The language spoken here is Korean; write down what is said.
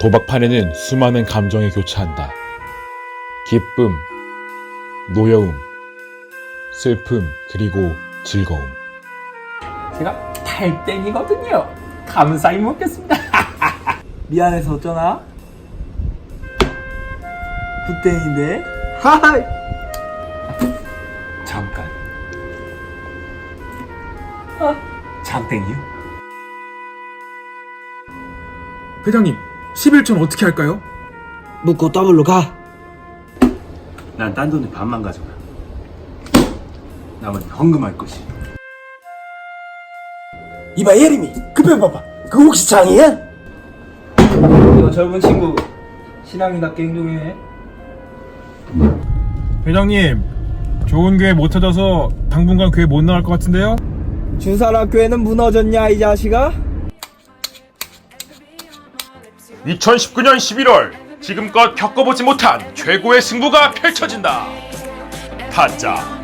도박판에는 수많은 감정이 교차한다. 기쁨, 노여움, 슬픔, 그리고 즐거움. 제가 달땡이거든요. 감사히 먹겠습니다. 미안해서 어쩌나? 굿땡인데? 하하이. 잠깐. 아, 장땡이요? 회장님, 11천 어떻게 할까요? 묻고 더블로 가. 난 딴 돈에 반만 가져가. 나머지 헌금할 것이. 이봐 예림이 급해 봐봐. 그 혹시 장이야? 이거 젊은 친구 신앙이답게 행동해. 회장님, 좋은 교회 못 찾아서 당분간 교회 못 나갈 것 같은데요? 준사학교에는 무너졌냐 이 자식아? 2019년 11월 지금껏 겪어보지 못한 최고의 승부가 펼쳐진다. 타짜